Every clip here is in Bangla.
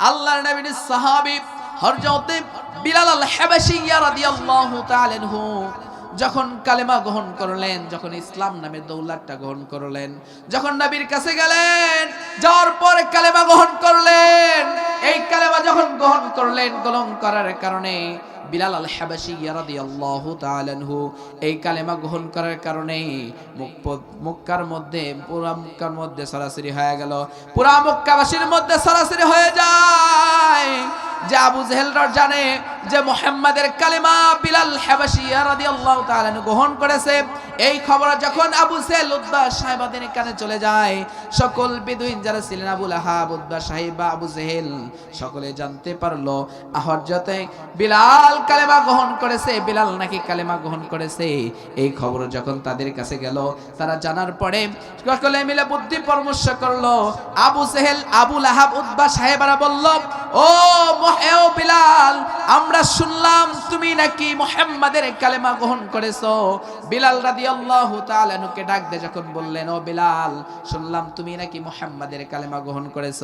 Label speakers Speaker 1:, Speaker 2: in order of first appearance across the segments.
Speaker 1: আল্লাহর নবীর সাহাবী হযরত বিলাল আল হাবাশী রাদিয়াল্লাহু তাআলা আনহু যখন কালেমা গ্রহণ করলেন, যখন ইসলাম নামের দৌলাতটা গ্রহণ করলেন, যখন নবীর কাছে গেলেন, যাওয়ার পর কালেমা গ্রহণ করলেন, এই কালেমা যখন গ্রহণ করলেন গ্রহণ করার কারণে, বিলাল আল হাবাশী রাদিয়াল্লাহু তাআলা আনহু এই কালেমা গ্রহণ করার কারণে মুক- মক্কার মধ্যে, পুরা মক্কার মধ্যে সরাসরি হয়ে গেল। পুরা মক্কাবাসীর মধ্যে সরাসরি হয়ে যায়। যে আবু জেহেলরা জানে যে মোহাম্মদের কালেমা বিলাল রাদিয়াল্লাহু তাআলা আনহু গ্রহণ করেছে, এই খবর যখন আবু জেহেল উদ্বা সাহেবাদের কানে চলে যায়, সকল বেদুইন যারা ছিলেন আবুল আহাব, উদ্বা সাহেবা আবু জেহেল, সকলে জানতে পারল হযরতে বিলাল কালেমা গ্রহণ করেছে, বিলাল নাকি কালেমা গ্রহণ করেছে। এই খবর যখন তাদের কাছে গেল, তারা জানার পরে সকলে মিলে বুদ্ধি পরামর্শ করল, আবু সেহেল আবুল আহাব, উদ্বা সাহেবারা বলল, ও মহেও বিলাল, আমরা শুনলাম তুমি নাকি মোহাম্মদের কালেমা গ্রহণ করেছ। বিলাল রাদিয়াল্লাহু তাআলা নুকে ডাক দে যখন বললেন, ও বিলাল, শুনলাম তুমি নাকি মোহাম্মদের কালেমা গ্রহণ করেছ।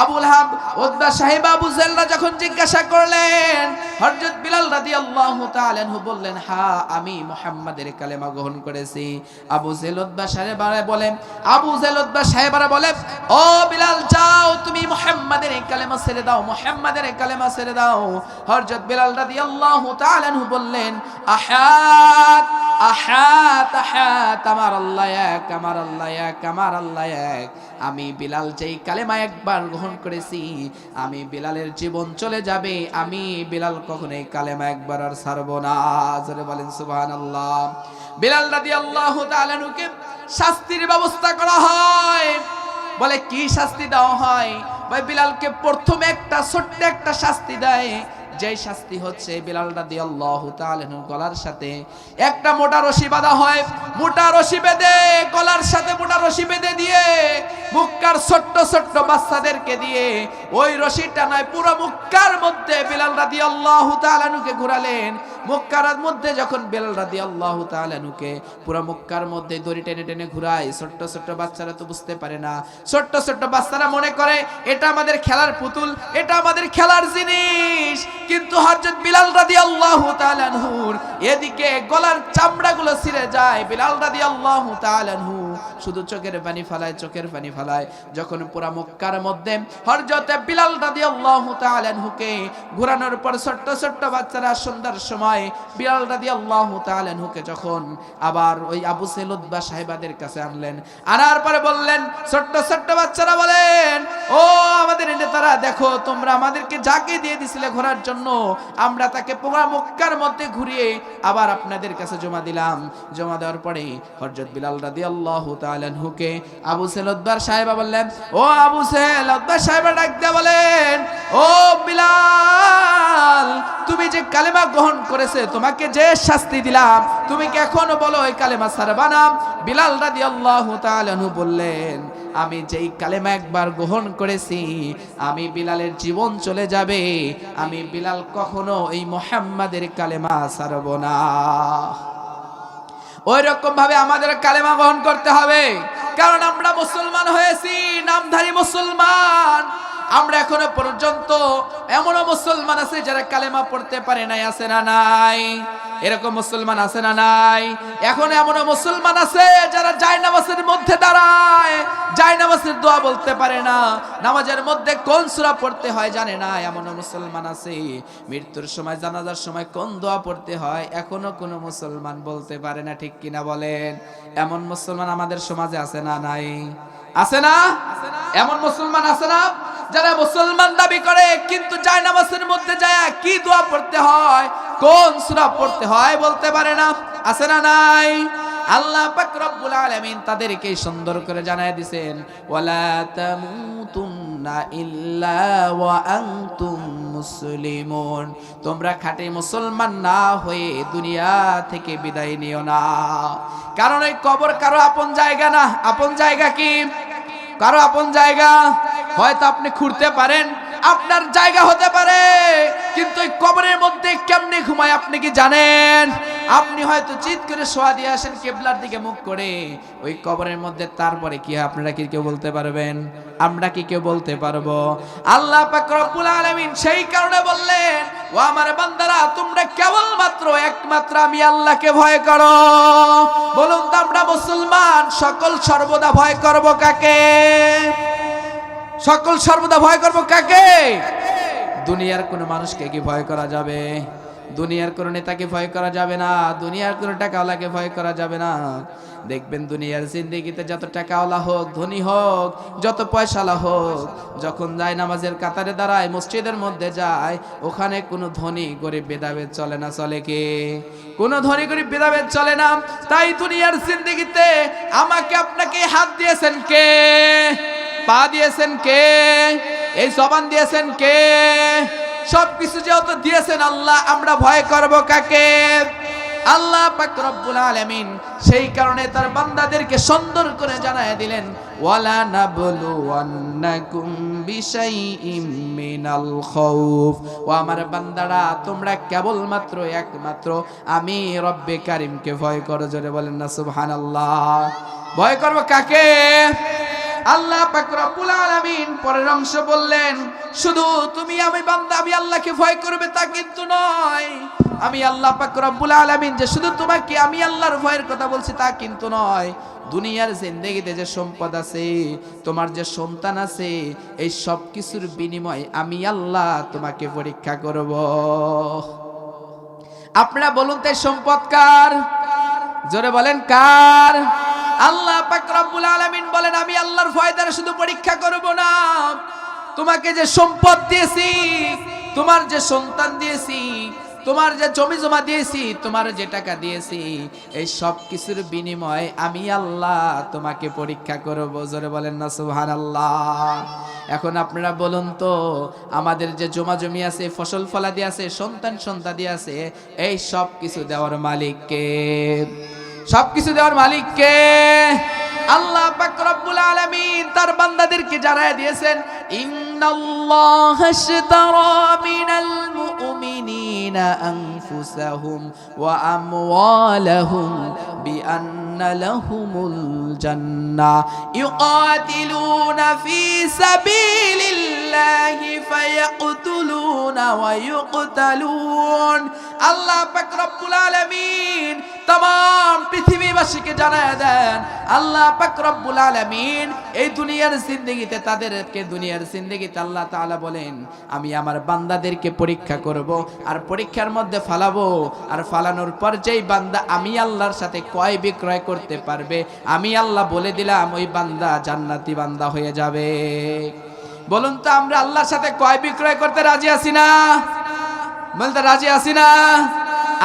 Speaker 1: আবুল আহাব উদ্বা সাহেব আবু জেলরা যখন জিজ্ঞাসা করলেন, হযরত বিলাল রাদিয়াল্লাহু তাআলা বললেন হ্যাঁ আমি মোহাম্মদের কালেমা গ্রহণ করেছি। আবু জেলতবা সাহেবারা বলে, আবু জেলতবা সাহেবারা বলে, ও বিলাল, যাও, তুমি মুহাম্মাদের কালেমা ছেড়ে দাও, মুহাম্মাদের কালেমা ছেড়ে দাও। হযরত বিলাল রাদিয়াল্লাহু তাআলা আনহু বললেন, আহাত আহাত আহাত, আমার আল্লাহ এক, আমার আল্লাহ এক, আমার আল্লাহ এক। আমি বিলাল যেই কালেমা একবার গ্রহণ করেছি, আমি বিলালের জীবন চলে যাবে, আমি বিলাল কখনো এই কালেমা একবার আর ছাড়ব না। জোরে বলেন, সুবহানাল্লাহ। বিলাল রাদিয়াল্লাহু আল্লাহ নুকে শাস্তির ব্যবস্থা করা হয়। বলে, কি শাস্তি দেওয়া হয়? ভাই বিলালকে প্রথমে একটা ছোট্ট একটা শাস্তি দেয়। যেই শাস্তি হচ্ছে বিলাল রাদিয়াল্লাহু তাআলা গলার সাথে, একটা মোটা রশি বাঁধা হয়, মোটা রশি বেঁধে, গলার সাথে মোটা রশি বেঁধে দিয়ে, মুক্কার ছোট্ট ছোট্ট বাচ্চাদেরকে দিয়ে, ওই রশিটা নয় পুরো মুক্কার মধ্যে বিলাল রাদিয়াল্লাহু তাআলা নুকে ঘুরালেন। মুক্কার মধ্যে যখন বিলাল রাদিয়াল্লাহু তাআলা নুকে পুরো মুক্কার মধ্যে দড়ি টেনে টেনে ঘুরায়, ছোট্ট ছোট্ট বাচ্চারা তো বুঝতে পারে না। ছোট্ট ছোট্ট বাচ্চারা মনে করে, এটা আমাদের খেলার পুতুল, এটা আমাদের খেলার জিনিস কিন্তু হযরত বিলাল রাদিয়াল্লাহু তাআলা আনহুর এদিকে গলার চামড়াগুলো ছিঁড়ে যায়। বিলাল রাদিয়াল্লাহু তাআলা আনহু শুধু চোখের পানি ফেলায়, চোখের পানি ফেলায়। যখন পুরা মক্কার মধ্যে হযরত বিলাল রাদিয়াল্লাহু তাআলা আনহুকে ঘোরানোর পর ছোট্ট ছোট্ট বাচ্চারা সন্ধ্যার সময় বিলাল রাদিয়াল্লাহু তাআলা আনহুকে যখন আবার ওই আবু সেলুদ্বা সাহেবাদের কাছে আনলেন, আনার পরে বললেন, ছোট্ট ছোট্ট বাচ্চারা বলেন, ও আমাদের নেতারা, দেখো তোমরা আমাদেরকে যাকে দিয়ে দিছিলে ঘোরার জন্য। আমরা তাকে পুরা মক্কার মধ্যে ঘুরিয়ে আবার আপনাদের কাছে জমা দিলাম। জমা দেওয়ার পরে হরজত বিলাল রাদিয়াল্লাহু তাআলা আনহুকে আবু সেলুদ্বার সাহেবা বললেন, ও আবু সেলুদ্বার সাহেবা ডাক দিয়ে বলেন, ও বিলাল, তুমি যে কালেমা গ্রহণ করেছে, তোমাকে যে শাস্তি দিলাম, তুমি কি এখনও বলো ওই কালেমা সারবা না? বিলাল তাআলা আনহু বললেন, আমি যেই কালেমা একবার গ্রহণ করেছি, আমি বিলালের জীবন চলে যাবে, আমি বিলাল কখনো এই মোহাম্মদের কালেমা সারব না। ওই রকম ভাবে আমাদের কালেমা গ্রহণ করতে হবে। কারণ আমরা মুসলমান হয়েছি, নামধারী মুসলমান। আমরা এখনও পর্যন্ত এমনও মুসলমান আছে যারা কালেমা পড়তে পারে নাই, আছে না নাই? এরকম মুসলমান আছে না নাই? এখন এমনও মুসলমান আছে যারা জায়নামাজের মধ্যে দাঁড়ায়। জায় নামাজের দোয়া বলতে পারে না। নামাজের মধ্যে কোন সূরা পড়তে হয় জানে না, এমনও মুসলমান আছে। মৃত্যুর সময়, জানাজার সময় কোন দোয়া পড়তে হয় এখনও কোনো মুসলমান বলতে পারে না, ঠিক কিনা বলেন? এমন মুসলমান আমাদের সমাজে আছে না নাই? আছে না? এমন মুসলমান আছে না যারা মুসলমান দাবি করে, কিন্তু যায় নামাজের মধ্যে যায় কি দোয়া পড়তে হয়, কোন সূরা পড়তে হয় বলতে পারে না। আছে না নাই? আল্লাহ পাক রব্বুল আলামিন তাদেরকে সুন্দর করে জানায় দিবেন ওয়ালা তামুতুন্না ইল্লা ওয়া আনতুম মুসলিমুন। তোমরা খাঁটি মুসলমান না হয়ে দুনিয়া থেকে বিদায় নিও না। কারণ এই কবর কারও আপন জায়গা না। আপন জায়গা কি? কারও আপন জায়গা? হয়তো আপনি খুঁড়তে পারেন, আপনার জায়গা হতে পারে, কিন্তু এই কবরের মধ্যে কেমনে ঘুমায় আপনি কি জানেন? আপনি হয়তো চিৎ করে শোয়া দিয়ে আসেন, কেবলার দিকে মুখ করে। ওই কবরের মধ্যে তারপরে কি আপনারা কি কেউ বলতে পারবেন? আমরা কি কেউ বলতে পারব? আল্লাহ রব্বুল আলামিন সেই কারণে বললেন, ও আমার বান্দারা, তোমরা কেবলমাত্র একমাত্র আমি আল্লাহকে ভয় করো। বলুন তো আমরা মুসলমান, সকল সর্বদা ভয় করব কাকে? সকল সর্বদা ভয় করব কাকে? দুনিয়ার কোনো মানুষকে কি ভয় করা যাবে? দুনিয়ার কোনো নেতাকে ভয় করা যাবে না, দুনিয়ার কোনো টাকাওয়ালাকে ভয় করা যাবে না। দেখবেন দুনিয়ার জিন্দিগিতে যত টাকাওয়ালা হোক, ধনী হোক, যত পয়সালা হোক, যখন যায় নামাজের কাতারে দাঁড়ায়, মসজিদের মধ্যে যায়, ওখানে কোনো ধনী গরিব ভেদাভেদ চলে না, চলে কে? কোনো ধনী গরিব ভেদাভেদ চলে না। তাই দুনিয়ার জিন্দিগিতে আমাকে আপনাকে হাত দিয়েছেন কে? পা দিয়েছেন কে? এই জবান দিয়েছেন কে? সবকিছু যেহেতু দিয়েছেন আল্লাহ, আমরা ভয় করব কাকে? আল্লাহ পাক রব্বুল আলামিন সেই কারণে তার বান্দাদেরকে সুন্দর করে জানায় দিলেন, ওয়ালা নাবলুওয়ান্নাকুম বিশাইইম মিনাল খাউফ। ও আমার বান্দারা, তোমরা কেবলমাত্র একমাত্র আমি রব্বে কারিমকে ভয় করো, জোরে বলেন না, সুবহানাল্লাহ। ভয় করব কাকে? আল্লাহ পাক রব্বুল আলামিন পরের অংশ বললেন, শুধু তুমি আমি বান্দা, আমি আল্লাহকে ভয় করবে তা কিন্তু নয়। আমি আল্লাহ পাক রব্বুল আলামিন যে শুধু তোমাকে আমি আল্লাহর ভয়ের কথা বলছি তা কিন্তু নয়। দুনিয়ার জিন্দেগিতে যে সম্পদ আছে, তোমার যে সন্তান আছে, এই সব কিছুর বিনিময়ে আমি আল্লাহ তোমাকে পরীক্ষা করব। আপনারা বলুন তো, এই সম্পদ কার? জোরে বলেন, কার? আল্লাহ পাক রব্বুল আলামিন বলেন, আমি আল্লাহর ভয় দ্বারা শুধু পরীক্ষা করব না। তোমাকে যে সম্পদ দিয়েছি, তোমার যে সন্তান দিয়েছি, তোমার যে জমি জমা দিয়েছি, তোমার যে টাকা দিয়েছি, এই সব কিছুর বিনিময়ে আমি আল্লাহ তোমাকে পরীক্ষা করব। জোরে বলেন না, সুবহানাল্লাহ। এখন আপনারা বলুন তো, আমাদের যে জমা জমি আছে, ফসল ফলাদি আছে সন্তান সন্তাদি আছে, এই সব কিছু দেওয়ার মালিককে সবকিছু দেওয়ার মালিক কে? আল্লাহ পাক রব্বুল আলামিন তার বান্দাদেরকে জানায় দিয়েছেন, ইন্নাল্লাহ আশতারা মিনাল মুমিনিনা আনফুসাহুম ওয়া আমওয়ালাহুম বিআন্না লাহুমুল জান্নাহ ইউকাতিলুনা ফি সাবিলিল্লাহি ফায়াকতুলুনা ওয়া আল্লাহ পাক রব্বুল আলামিন তাম পৃথিবীবাসীকে জানায় দেন, আল্লাহ পাকরব্বুল আলমিন এই দুনিয়ার জিন্দগিতে তাদেরকে দুনিয়ার জিন্দগিতে আল্লাহ তালা বলেন, আমি আমার বান্দাদেরকে পরীক্ষা করব আর পরীক্ষার মধ্যে ফালাবো। আর ফালানোর পর যেই বান্দা আমি আল্লাহর সাথে কয় বিক্রয় করতে পারবে, আমি আল্লাহ বলে দিলাম, ওই বান্দা জান্নাতি বান্দা হয়ে যাবে। বলুন তো, আমরা আল্লাহর সাথে কয় বিক্রয় করতে রাজি আছি না? বলতে রাজি আছি না?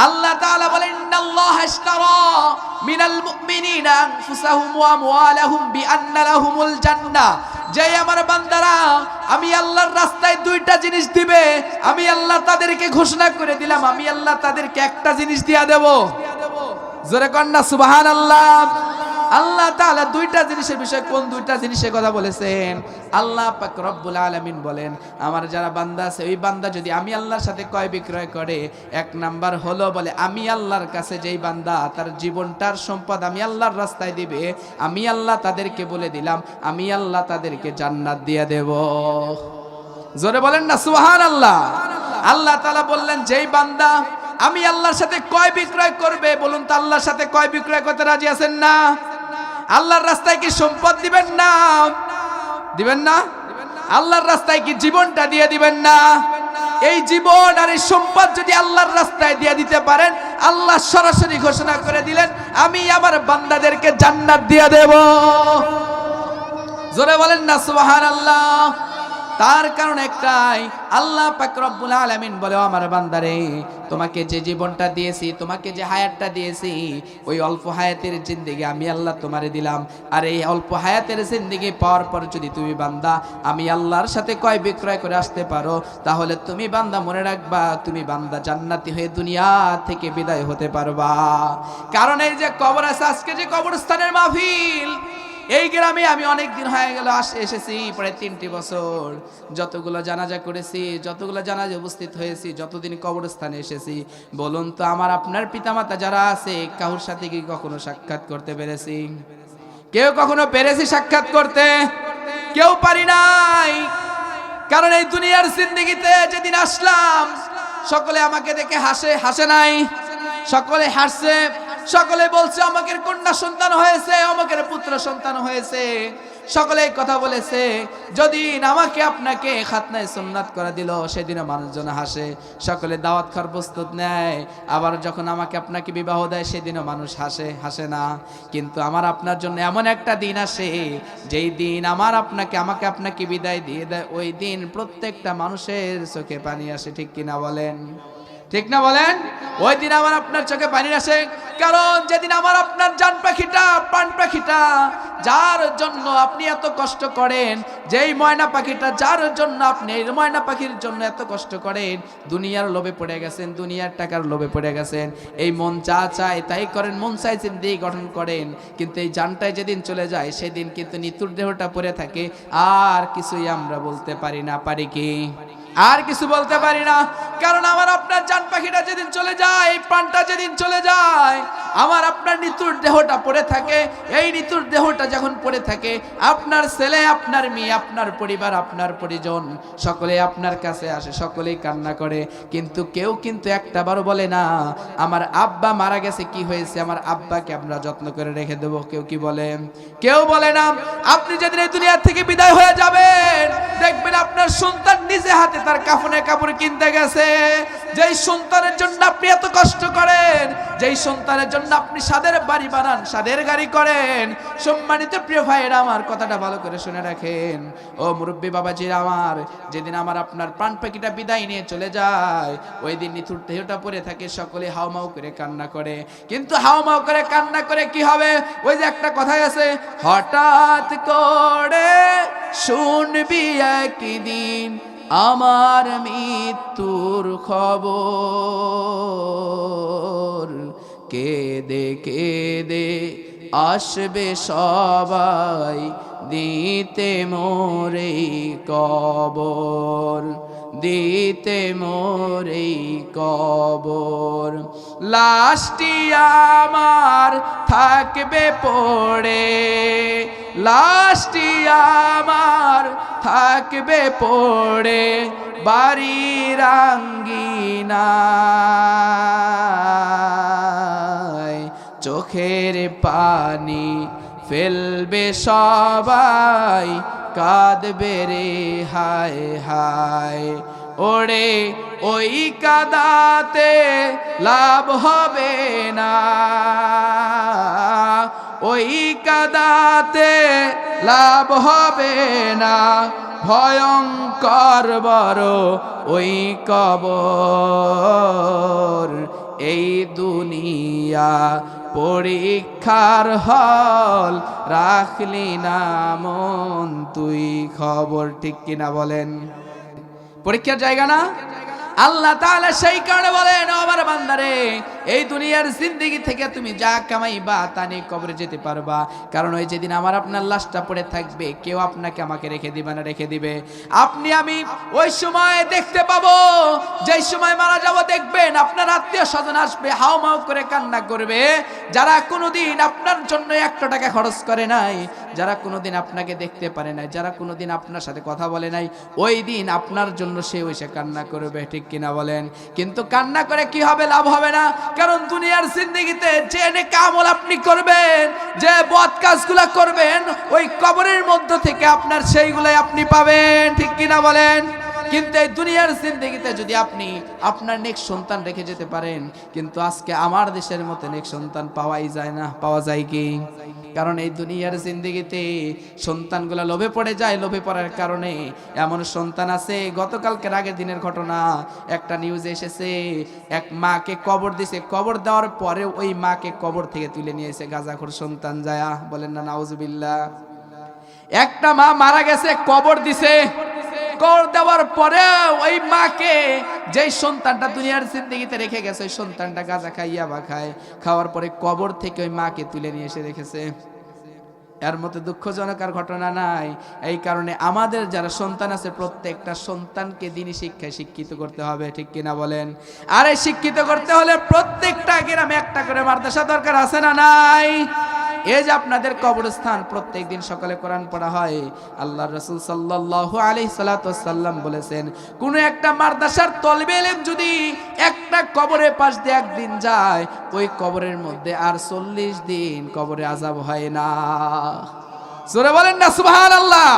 Speaker 1: আল্লাহ তাআলা বলেন আল্লাহ ইশতারা মিনাল মুমিনিনা আনফুসাহুম ওয়া আমওয়ালাহুম বিআন্না লাহুমুল জান্নাহ যে আমার বান্দারা, আমি আল্লাহর রাস্তায় দুইটা জিনিস দিবে, আমি আল্লাহ তাদেরকে ঘোষণা করে দিলাম, আমি আল্লাহ তাদেরকে একটা জিনিস দিয়া দেব। জোরে কন্যা, সুবহানাল্লাহ। আল্লাহ তাআলা দুইটা জিনিসের বিষয়ে কোন দুইটা জিনিসের কথা বলেছেন? আল্লাহ পাক রব্বুল আলামিন বলেন, আমার যারা বান্দা আছে, ওই বান্দা যদি আমি আল্লাহর সাথে কয় বিক্রয় করে, এক নাম্বার হলো বলে, আমি আল্লাহর কাছে যেই বান্দা, তার জীবনটার সম্পদ আমি আল্লাহর রাস্তায় দিবে, আমি আল্লাহ তাদেরকে বলে দিলাম, আমি আল্লাহ তাদেরকে জান্নাত দিয়ে দেব। জোরে বলেন না সুবহান আল্লাহ আল্লাহ তাআলা বললেন, যেই বান্দা আমি আল্লাহর সাথে কয় বিক্রয় করবে, বলুন তো আল্লাহর সাথে কয় বিক্রয় করতে রাজি আছেন না? আল্লাহর রাস্তায় কি সম্পদ দিবেন না? দিবেন না? আল্লাহর রাস্তায় কি জীবনটা দিয়ে দিবেন না? এই জীবন আর এই সম্পদ যদি আল্লাহর রাস্তায় দিয়ে দিতে পারেন, আল্লাহ সরাসরি ঘোষণা করে দিলেন, আমি আমার বান্দাদেরকে জান্নাত দিয়ে দেব। জোরে বলেন না, সুবহানাল্লাহ। তার কারণ একটাই, আল্লাহ পাক রব্বুল আলামিন বলে, "ও আমার বান্দারে, তোমাকে যে জীবনটা দিয়েছি, তোমাকে যে হায়াতটা দিয়েছি, ওই অল্প হায়াতের জিন্দেগি আমি আল্লাহ তোমারে দিলাম। আর এই অল্প হায়াতের জিন্দেগি পাওয়ার পর যদি তুমি বান্দা, আমি আল্লাহর সাথে কয় বিক্রয় করে আসতে পারো, তাহলে তুমি বান্দা মনে রাখবা, তুমি বান্দা জান্নাতি হয়ে দুনিয়া থেকে বিদায় হতে পারবা। কারণ এই যে কবর আছে, আজকে যে কবরস্থানের মাহফিল এই গ্রামে আমি অনেক দিন হয়ে গেল এসেছি প্রায় তিনটি বছর। যতগুলো জানাজা করেছি, যতগুলো জানাজা উপস্থিত হয়েছি, যতদিন কবরস্থানে এসেছি, বলুন তো আমার আপনার পিতামাতা যারা আছে কাহুর সাথে কি কখনো সাক্ষাৎ করতে পেরেছি? কেউ কখনো পেরেছি সাক্ষাৎ করতে? কেউ পারি নাই। কারণ এই দুনিয়ার জিন্দিগিতে যেদিন আসলাম, সকলে আমাকে দেখে হাসে হাসে নাই। সকলে হাসছে সকলে বলছে, আমাকে কন্যা সন্তান হয়েছে, আমাকে পুত্র সন্তান হয়েছে। সকলে কথা বলেছে, যদি আমাকে আপনাকে খাতনায় সুন্নাত করে দিল, সেদিনও মানুষজন হাসে। সকলে দাওয়াত খার প্রস্তুত নেয়, আবার যখন আমাকে আপনাকে বিবাহ দেয়, সেদিনও মানুষ হাসে হাসে না। কিন্তু আমার আপনার জন্য এমন একটা দিন আসে, যেই দিন আমার আপনাকে, আমাকে আপনাকে বিদায় দিয়ে দেয়, ওই দিন প্রত্যেকটা মানুষের চোখে পানি আসে, ঠিক কিনা বলেন? ঠিক না বলেন? ওই দিন আমার আপনার চোখে পানি আসে। কারণ যেদিন আমার আপনার জান পাখিটা, প্রাণ পাখিটা, যার জন্য আপনি এত কষ্ট করেন, যেই ময়না পাখিটা, যার জন্য আপনি এই ময়না পাখির জন্য এত কষ্ট করেন, দুনিয়ার লোভে পড়ে গেছেন, দুনিয়ার টাকার লোভে পড়ে গেছেন। এই মন যা চায় তাই করেন, মন চাইছেন দিয়ে গঠন করেন। কিন্তু এই জানটাই যেদিন চলে যায়, সেদিন কিন্তু নিতুর দেহটা পড়ে থাকে। আর কিছুই আমরা বলতে পারি না, পারি কি? আর কিছু বলতে পারি না? কারণ আমার আপনার জান পাখিটা যেদিন চলে যায় প্রাণটা যেদিন চলে যায় আমার আপনার নিতুর দেহটা পড়ে থাকে, এই নিতুর দেহটা যখন পড়ে থাকে, আপনার ছেলে, আপনার মেয়ে, আপনার পরিবার, আপনার পরিজন, সকলে আপনার কাছে আসে, সকলেই কান্না করে। কিন্তু কেউ কিন্তু একটাবারও বলে না, আমার আব্বা মারা গেছে, কি হয়েছে? আমার আব্বাকে আমরা যত্ন করে রেখে দেবো। কেউ কি বলে? কেউ বলে না, আপনি যেদিন এই দুনিয়া থেকে বিদায় হয়ে যাবেন, দেখবেন আপনার সন্তান নিজে হাতে তার কাফনের কাপড় কিনতে গেছে। যেই সন্তানের জন্য আপনি এত কষ্ট করেন, যেই সন্তানের জন্য আপনি সাদের বাড়ি বানান, সাদের গাড়ি করেন। সম্মানিত প্রিয় ভাইয়েরা, আমার কথাটা ভালো করে শুনে রাখেন। ও মুরব্বী বাবাজির আমার, যেদিন আমার আপনার প্রাণ পাখিটা বিদায় নিয়ে চলে যায়, ওই দিন নিথুর দেহটা পরে থাকে, সকলে হাওমাও করে কান্না করে। কিন্তু হাওমাও করে কান্না করে কি হবে? ওই যে একটা কথাই আছে, হঠাৎ করে শুনবি একদিন আমার মৃত্যুর খবর। কেদে কেদে আসবে সবাই দিতে মোরে কবর, দিতে মোরে কবর। লাশটি আমার থাকবে পড়ে, লাশটি আমার থাকবে পড়ে বাড়ির আঙ্গিনায়। চোখের পানি ফেলবে সবাই, কাঁদবে রে, হায় হায়। ওরে, ওই কাদাতে লাভ হবে না। ওই কাদাতে লাভ হবে না। ভয়ঙ্কর বড় ওই কবর, এই দুনিয়া পরীক্ষার হল রাখলি না মন তুই খবর ঠিক কিনা বলেন। পরীক্ষার জায়গা না? আল্লাহ তাআলা সেই কারণে বলেন আমার বান্দারে, এই দুনিয়ার জিন্দেগি থেকে তুমি যা কামাইবা তা নিয়ে কবরে যেতে পারবা। কারণ ওই যেদিন আমার আপনার লাশটা পড়ে থাকবে, কেউ আপনাকে আমাকে রেখে দিবে না, রেখে দিবে। আপনি, আমি ওই সময় দেখতে পাবো, যেই সময় মারা যাব দেখবেন আপনার আত্মীয় স্বজন আসবে হাও মাও করে কান্না করবে। যারা কোনোদিন আপনার জন্য একটা টাকা খরচ করে নাই যারা কোনোদিন আপনাকে দেখতে পারে নাই, যারা কোনোদিন আপনার সাথে কথা বলে নাই, ওই দিন আপনার জন্য সে এসে কান্না করবে, ঠিক কিনা বলেন? কিন্তু কান্না করে কি হবে, লাভ হবে না। কারণ দুনিয়ার জিন্দিগিতে যে কামল আপনি করবেন, যে বদ কাজগুলো করবেন, ওই কবরের মধ্য থেকে আপনার সেইগুলোই আপনি পাবেন, ঠিক কিনা বলেন? কিন্তু এই দুনিয়ার জিন্দগিতে যদি আপনি আপনার নেক সন্তান রেখে যেতে পারেন, কিন্তু আজকে আমার দেশের মতো নেক সন্তান পাওয়াই যায় না, পাওয়া যায় কি? কারণ এই দুনিয়ার জিন্দগিতে সন্তানগুলো লোভে পড়ে যায়, লোভে পড়ার কারণে এমন সন্তান আছে, গতকালকের আগের দিনের ঘটনা, একটা নিউজ এসেছে, এক মাকে কবর দিছে, কবর দেওয়ার পরে ওই মাকে কবর থেকে তুলে নিয়ে এসে গাজাখোর সন্তান যায়া। বলেন না, নাউজুবিল্লাহ। একটা মা মারা গেছে, কবর দিছে। কবর দেওয়ার পরে ওই মাকে যেই সন্তানটা দুনিয়ার জিন্দগিতে রেখে গেছে, ওই সন্তানটা গাঁজা খাইয়া বা খায়, খাওয়ার পরে কবর থেকে ওই মাকে তুলে নিয়ে এসে রেখেছে। এর মধ্যে দুঃখজনক আর ঘটনা নাই। এই কারণে আমাদের যারা সন্তান আছে, প্রত্যেকটা সন্তানকে দিনই শিক্ষায় শিক্ষিত করতে হবে, ঠিক কিনা বলেন? আর এই শিক্ষিত করতে হলে প্রত্যেকটা গ্রামে একটা করে মাদ্রাসা দরকার আছে না নাই? এই যে আপনাদের কবরস্থান প্রত্যেক দিন সকালে কোরআন পড়া হয়। আল্লাহ রসুল সাল্লাহ আলি সাল্লাম বলেছেন, কোন একটা মাদ্রাসার তলবে এলেম যদি একটা কবরের পাশ দিয়ে একদিন যায়, ওই কবরের মধ্যে আর চল্লিশ দিন কবরে আজাব হয় না। জোরে বলেন না সুবহান আল্লাহ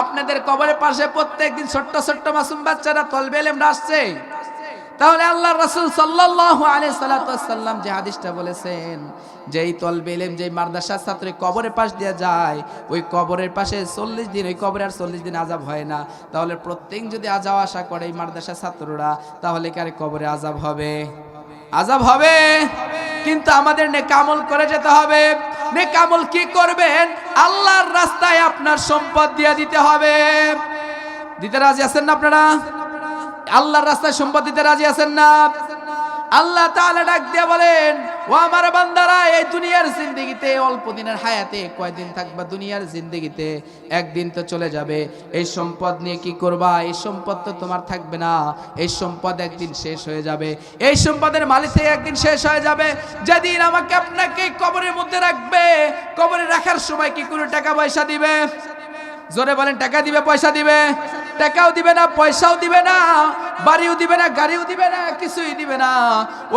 Speaker 1: আপনাদের কবরের পাশে প্রত্যেকদিন ছোট্ট ছোট্ট মাসুম বাচ্চারা তলবে এলেম আসছে। তাহলে আল্লাহ রসুল সাল্লাহ আলি সাল্লাম যে হাদিসটা বলেছেন, যেই তলবে এলেম যেই মাদ্রাসার ছাত্র কবরের পাশ দিয়ে যায়, ওই কবরের পাশে চল্লিশ দিন, ওই কবরে আর চল্লিশ দিন আজাব হয় না। তাহলে প্রত্যেক যদি আজাব আশা করে এই মাদ্রাসার ছাত্ররা, তাহলে কি আর কবরে আজাব হবে? আজাব হবে। কিন্তু আমাদের নেকামল করে যেতে হবে। নেকামল কি করবেন? আল্লাহর রাস্তায় আপনার সম্পদ দিয়ে দিতে হবে। দিতে রাজি আছেন না আপনারা? আল্লাহর রাস্তায় সম্পদ দিতে রাজি আছেন না? আল্লাহ তাআলা ডাক দিয়ে বলেন, ও আমার বান্দারা, এই দুনিয়ার জিন্দগিতে, অল্প দিনের হায়াতে কয়দিন থাকবা দুনিয়ার জিন্দগিতে? একদিন তো চলে যাবে। এই সম্পদ নিয়ে কি করবা? এই সম্পদ তো তোমার থাকবে না। এই সম্পদ একদিন শেষ হয়ে যাবে। এই সম্পদের মালিক একদিন শেষ হয়ে যাবে। যেদিন আমাকে আপনাকে কবরের মধ্যে রাখবে, কবরে রাখার সময় কি কোনো টাকা পয়সা দিবে? জোরে বলেন, টাকা দিবে, পয়সা দিবে? টাকাও দিবে না, পয়সাও দিবে না, বাড়িও দিবে না, গাড়িও দিবে না, কিছুই দিবে না।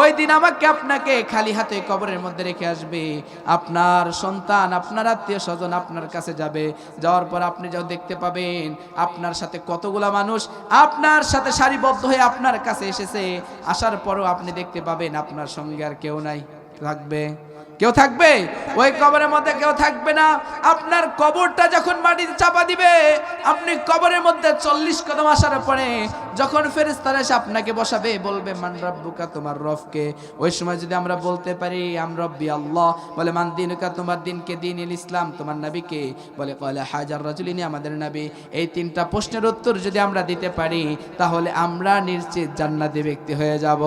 Speaker 1: ওই দিন আমাকে আপনাকে খালি হাতে কবরের মধ্যে রেখে আসবে। আপনার সন্তান, আপনার আত্মীয় স্বজন আপনার কাছে যাবে। যাওয়ার পর আপনি যাও দেখতে পাবেন, আপনার সাথে কতগুলা মানুষ আপনার সাথে সারিবদ্ধ হয়ে আপনার কাছে এসেছে। আসার পরও আপনি দেখতে পাবেন আপনার সঙ্গে আর কেউ নাই। থাকবে কেউ থাকবে? ওই কবরের মধ্যে কেউ থাকবে না। আপনার কবরটা যখন মাটিতে চাপা দিবে, আপনি কবরের মধ্যে চল্লিশ কদম আসার পরে যখন ফেরেস্তারা এসে আপনাকে বসাবে, বলবে, মান রব্বুকা, তোমার রফকে ওই সময় যদি আমরা বলতে পারি, আম রব্বি আল্লাহ, বলে, মান দিনুকা, তোমার দিনকে দিন ইল ইসলাম, তোমার নবীকে? বলে কলে হাজার রাজুলিনী, আমাদের নবী। এই তিনটা প্রশ্নের উত্তর যদি আমরা দিতে পারি, তাহলে আমরা নিশ্চিত জান্নাতি ব্যক্তি হয়ে যাব।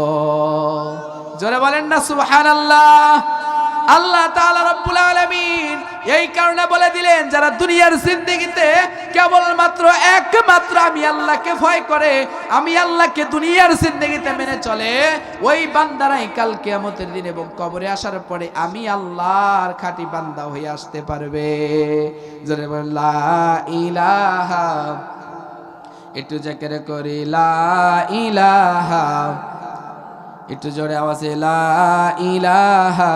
Speaker 1: জোরে বলেন না, সুবহানাল্লাহ। আল্লাহ তাআলা রব্বুল আলামিন এই কারণে বলে দিলেন, যারা দুনিয়ার জিন্দেগিতে কেবলমাত্র একমাত্র আমি আল্লাহকে ভয় করে, আমি আল্লাহকে দুনিয়ার জিন্দেগিতে মেনে চলে, ওই বান্দারাই কাল কিয়ামতের দিন এবং কবরে আসার পরে আমি আল্লাহর খাঁটি বান্দা হয়ে আসতে পারবে। লা একটু জাকের করি, লা একটু জোরে আওয়াজে, লা ইলাহা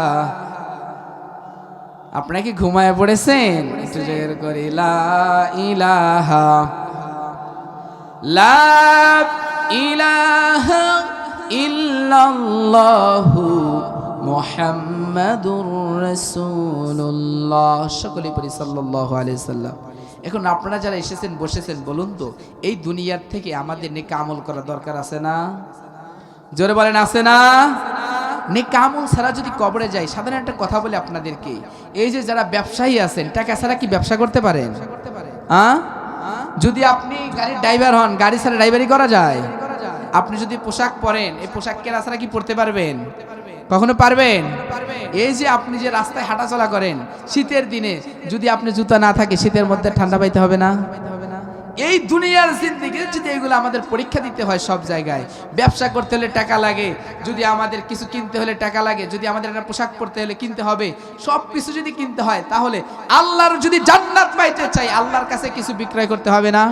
Speaker 1: আপনারা কি ঘুমায় পড়েছেন? একটু জোরে করি, লা ইলাহা লা ইলাহা ইল্লাল্লাহু মুহাম্মাদুর রাসূলুল্লাহ। সকলে পড়ি, সাল্লাল্লাহু আলাইহি সাল্লাম। এখন আপনারা যারা এসেছেন, বসেছেন, বলুন তো, এই দুনিয়ার থেকে আমাদের নেক আমল করা দরকার আছে না? জোরে বলেন, আছে না? নেক আমল ছাড়া যদি কবরে যাই সাধারণ একটা কথা বলে আপনাদেরকে। এই যে যারা ব্যবসায়ী আছেন, টাকা ছাড়া কি ব্যবসা করতে পারেন? যদি আপনি গাড়ির ড্রাইভার হন, গাড়ি ছাড়া ড্রাইভারি করা যায়? আপনি যদি পোশাক পরেন, এই পোশাক কেনা ছাড়া কি পরতে পারবেন? কখনো পারবেন? এই যে আপনি যে রাস্তায় হাঁটাচলা করেন, শীতের দিনে যদি আপনি জুতা না থাকে, শীতের মধ্যে ঠান্ডা পাইতে হবে না? এই দুনিয়ার জিন্দিগি যদি এগুলো আমাদের পরীক্ষা দিতে হয় সব জায়গায়, ব্যবসা করতে হলে টাকা লাগে, যদি আমাদের কিছু কিনতে হলে টাকা লাগে, যদি আমাদের একটা পোশাক পরতে হলে কিনতে হবে, সব কিছু যদি কিনতে হয়, তাহলে আল্লাহর যদি জান্নাত পাইতে চাই, আল্লাহর কাছে কিছু বিক্রয় করতে হবে না?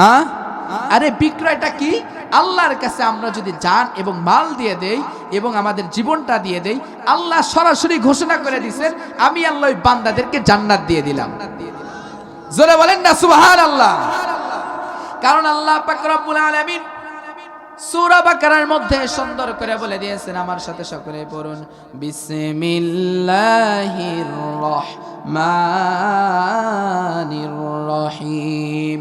Speaker 1: হ্যাঁ? আরে বিক্রয়টা কি? আল্লাহর কাছে আমরা যদি জান এবং মাল দিয়ে দেই এবং আমাদের জীবনটা দিয়ে দেই, আল্লাহ সরাসরি ঘোষণা করে দিয়েছেন, আমি আল্লাহ বান্দাদেরকে জান্নাত দিয়ে দিলাম। জোরে বলেন না সুহান আল্লাহ কারণ আল্লাহ পাকরাবুল আলামিন সূরা বাকারার মধ্যে সুন্দর করে বলে দিয়েছেন, আমার সাথে সকলে পড়ুন। বিসমিল্লাহির রহমানির রহিম।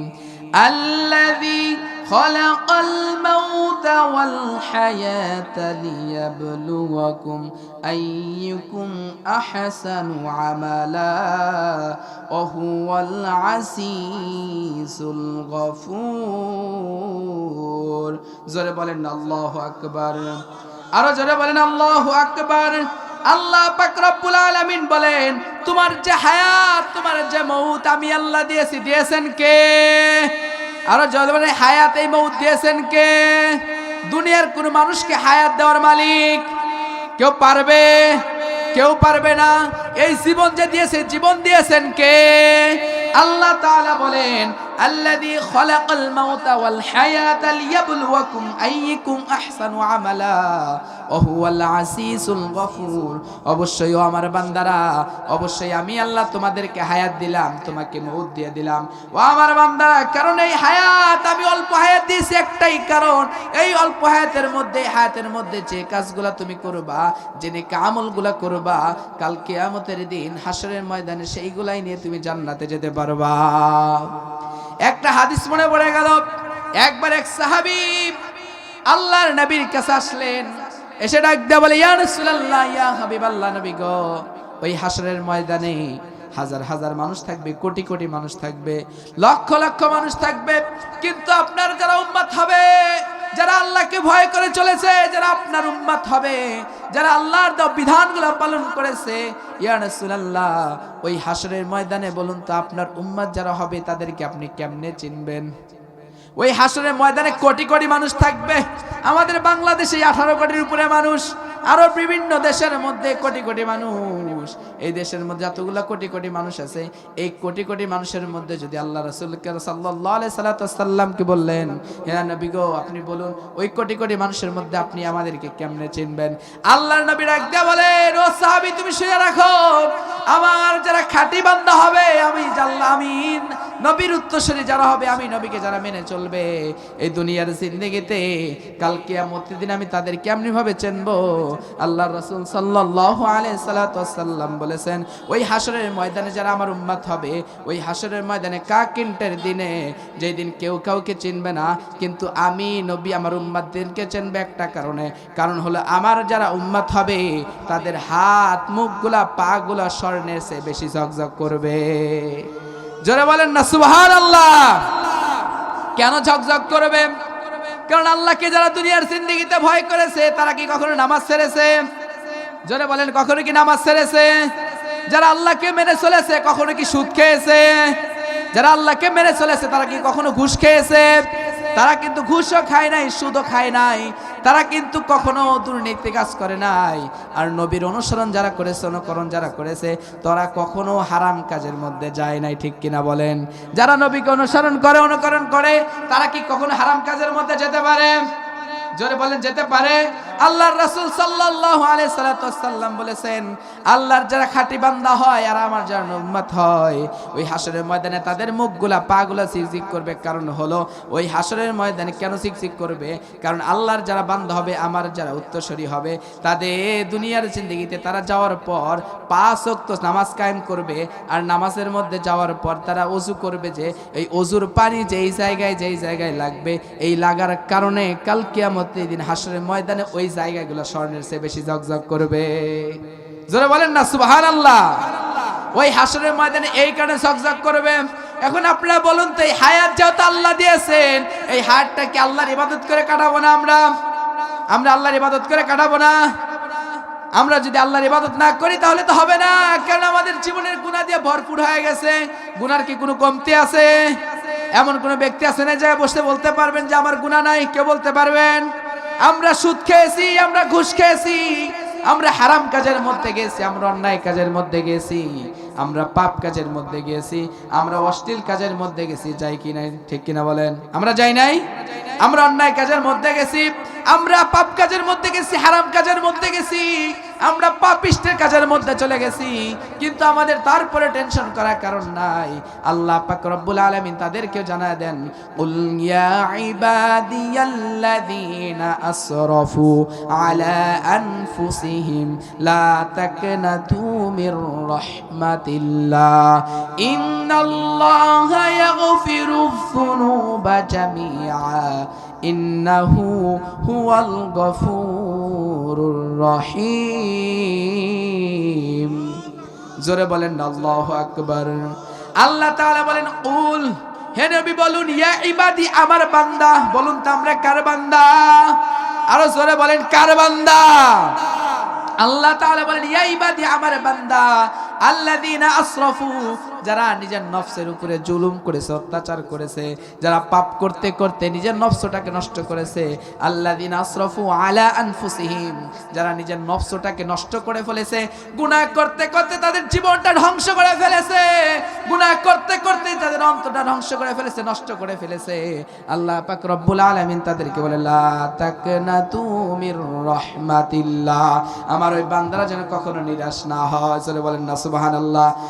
Speaker 1: আল্লাযী خلق الموت والحياة ليبلوكم أيكم أحسن عملا وهو العزيز الغفور জোরে বলেন আল্লাহ আকবার আরো জোরে বলেন আল্লাহ আকবার আল্লাহ পাক রব্বুল আলামিন বলেন তোমার যে হায়াত তোমার যে মৌত আমি আল্লাহ দিয়েছি দিয়েছেন কে আরও জলবারে হায়াত এই মৌ দিয়েছেন কে? দুনিয়ার কোন মানুষকে হায়াত দেওয়ার মালিক কেউ পারবে? কেউ পারবে না। এই জীবন যে দিয়েছে, জীবন দিয়েছেন কে? আল্লাহ তাআলা বলেন আল্লাযী খলাকাল মাউতা ওয়াল হায়াতা লিয়াবলুয়াকুম আইয়ুকুম আহসানু আমালা, ওয়া হুয়াল অবশ্যই ও আমার বান্দারা, অবশ্যই আমি আল্লাহ তোমাদেরকে হায়াত দিলাম, তোমাকে মউত দিয়ে দিলাম। ও আমার বান্দারা, কারণ এই হায়াত আমি অল্প হায়াত দিয়েছি একটাই কারণ, এই অল্প হায়াতের মধ্যে হায়াতের মধ্যে যে কাজগুলা তুমি করবা যে নেক আমলগুলা করবা, কাল কিয়ামতের দিন হাসরের ময়দানে সেইগুলাই নিয়ে তুমি জান্নাতে যেতে পারবা। একটা হাদিস মনে পড়ে গেল, একবার এক সাহাবি আল্লাহর নবীর কাছে আসলেন, এসে ডাক দেয়া বলে, ইয়া রাসূলুল্লাহ, ইয়া হাবিবাল্লাহ নবী গো, ওই হাসরের ময়দানে হাজার হাজার মানুষ থাকবে, কোটি কোটি মানুষ থাকবে, লক্ষ লক্ষ মানুষ থাকবে, কিন্তু আপনার যারা উম্মত হবে যারা আল্লাহকে ভয় করে চলেছে, যারা আপনার উম্মত হবে, যারা আল্লাহর দেওয়া বিধানগুলো পালন করেছে, ইয়া রাসূলুল্লাহ, ওই হাসরের ময়দানে বলুন তো আপনার উম্মত যারা হবে, তাদেরকে আপনি কেমনে চিনবেন? ওই হাসরের ময়দানে কোটি কোটি মানুষ থাকবে। আমাদের বাংলাদেশে আঠারো কোটির উপরে মানুষ, আরও বিভিন্ন দেশের মধ্যে কোটি কোটি মানুষ। এই দেশের মধ্যে যতগুলো কোটি কোটি মানুষ আছে, এই কোটি কোটি মানুষের মধ্যে যদি আল্লাহ রসুল সাল্লাম কি বললেন হ্যাঁ নবী গো, আপনি বলুন, ওই কোটি কোটি মানুষের মধ্যে আপনি আমাদেরকে কেমনে চিনবেন? আল্লাহর নবীর একদা বলেন, ও সাহাবি, তুমি শুয়ে রাখো। আমার যারা খাঁটি বান্দা হবে, আমি জাল্লা আমিন নবীর উত্তরসূরি যারা হবে, আমি নবীকে যারা মেনে চলবে, এই দুনিয়ার জিন্দেগিতে কাল কিয়ামতের দিন আমি তাদের কেমনি ভাবে চিনবো? আল্লাহ রসুল সাল্লাল্লাহু আলাইহি সাল্লাম বলেছেন, ওই হাসরের ময়দানে যারা আমার উম্মত হবে, ওই হাসরের ময়দানে কাকিন্টের দিনে যেই দিন কেউ কাউকে চিনবে না, কিন্তু আমি নবী আমার উম্মাদদেরকে চিনবে একটা কারণে। কারণ হলো আমার যারা উম্মত হবে, তাদের হাত, মুখগুলা, পাগুলা স্বর্ণের চেয়ে বেশি ঝকঝক করবে। জোরে বলেন না সুবহান আল্লাহ কেন ঝকঝক করবে? কারণ আল্লাহকে যারা দুনিয়ার জিন্দিগিতে ভয় করেছে, তারা কি কখনো নামাজ ছেড়েছে? জোরে বলেন, কখনো কি নামাজ ছেড়েছে? যারা আল্লাহকে মেনে চলেছে, কখনো কি সুদ খেয়েছে? যারা আল্লাহকে মেনে চলেছে, তারা কি কখনো ঘুষ খেয়েছে? তারা কিন্তু ঘুষও খায় নাই, সুদও খায় নাই। তারা কিন্তু কখনো দুর্নীতি কাজ করে নাই। আর নবীর অনুসরণ যারা করেছে, অনুকরণ যারা করেছে, তারা কখনো হারাম কাজের মধ্যে যায় নাই, ঠিক কিনা বলেন? যারা নবীকে অনুসরণ করে, অনুকরণ করে, তারা কি কখনো হারাম কাজের মধ্যে যেতে পারে? জোরে বলেন, যেতে পারে? আল্লাহর রাসূল সাল্লাল্লাহু আলাইহি সাল্লাম বলেছেন, আল্লাহর যারা খাঁটি বান্দা হয় আর আমার যারা উম্মত হয়, ওই হাসরের ময়দানে তাদের মুখগুলা পাগুলা সিকসিক করবে। কারণ হলো, ওই হাসরের ময়দানে কেন সিকসিক করবে? কারণ আল্লাহর যারা বান্দা হবে, আমার যারা উত্তরসূরি হবে, তাদের দুনিয়ার জিন্দগিতে তারা যাওয়ার পর পাঁচ ওয়াক্ত নামাজ কায়েম করবে আর নামাজের মধ্যে যাওয়ার পর তারা অজু করবে যে, এই অজুর পানি যেই জায়গায় যেই জায়গায় লাগবে, এই লাগার কারণে কাল কিয়ামতের দিন হাসরের ময়দানে ওই জায়গাগুলো স্বর্ণের চেয়ে বেশি ঝকঝক করবে। জোরে বলেন না সুবাহান আল্লাহ ওই হাসরের ময়দানে এই কারণে ঝকঝক করবে। এখন আপনারা বলুন তো, এই হায়াত যেহেতু আল্লাহ দিয়েছেন, এই হায়াতটা কি আল্লাহর ইবাদত করে কাটাবো না আমরা? আমরা আল্লাহর ইবাদত করে কাটাবো না? আমরা যদি আল্লাহর ইবাদত না করি তাহলে তো হবে না। কেন আমাদের জীবনের গুণা দিয়ে ভরপুর হয়ে গেছে। গুনার কি কোনো কমতি আছে? এমন কোন ব্যক্তি আছে না জায়গায় বসে বলতে পারবেন যে আমার গুণা নাই, কে বলতে পারবেন? আমরা সুদ খেয়েছি, আমরা ঘুষ খেয়েছি, আমরা হারাম কাজের মধ্যে গেছি, আমরা অন্যায় কাজের মধ্যে গেছি, আমরা পাপ কাজের মধ্যে গেছি, আমরা অশ্লীল কাজের মধ্যে গেছি, যাই কি নাই, ঠিক কিনা বলেন? আমরা যাই নাই? আমরা অন্যায় কাজের মধ্যে গেছি, আমরা পাপ কাজের মধ্যে গেছি, হারাম কাজের মধ্যে গেছি আমরা পাপিষ্টের কাজের মধ্যে চলে গেছি, কিন্তু আমাদের তারপরে টেনশন করার কারণ নাই। আল্লাহ পাক রব্বুল আলামিন তাদেরকেও জানায় দেন কুল ইয়া ইবাদিয়াল্লাযীনা আসরাফু আলা আনফুসিহিম, লা তাকনাতু মির রাহমাতিল্লাহ। ইন্নাল্লাহা ইয়াগফিরুয যুনুবা জামিআ, ইন্নাহু হুয়াল গফুরুর রহিম। জোরে বলেন, আল্লাহু আকবার। আল্লাহ তাআলা বলেন কুল হে নবী বলুন, ইয়া ইবাদি, আমার বান্দা। বলুন তো আমরা, কার বান্দা? আরও জোরে বলেন, কার বান্দা? আল্লাহ তাআলা বলেন, ইয়া ইবাদি, আমার বান্দা। আল্লাযীনা আসরাফু যারা নিজের নফসের উপরে জুলুম করেছে, অত্যাচার করেছে, যারা পাপ করতে করতে নিজের নফসটাকে নষ্ট করেছে, আল্লাযীনা আসরাফু আলা আনফুসিহিম, যারা নিজের নফসটাকে নষ্ট করে ফেলেছে, গুনাহ করতে করতে তাদের জীবনটা ধ্বংস করে ফেলেছে, গুনাহ করতে করতে তাদের অন্তরটা ধ্বংস করে ফেলেছে, নষ্ট করে ফেলেছে। আল্লাহ পাক রব্বুল আলামিন তাদেরকে বলে, লা মির রাহমাতিল্লাহ। আমার ওই বান্দারা যেন কখনো নিরাশ না হয়। বলেন না, সুবহানাল্লাহ।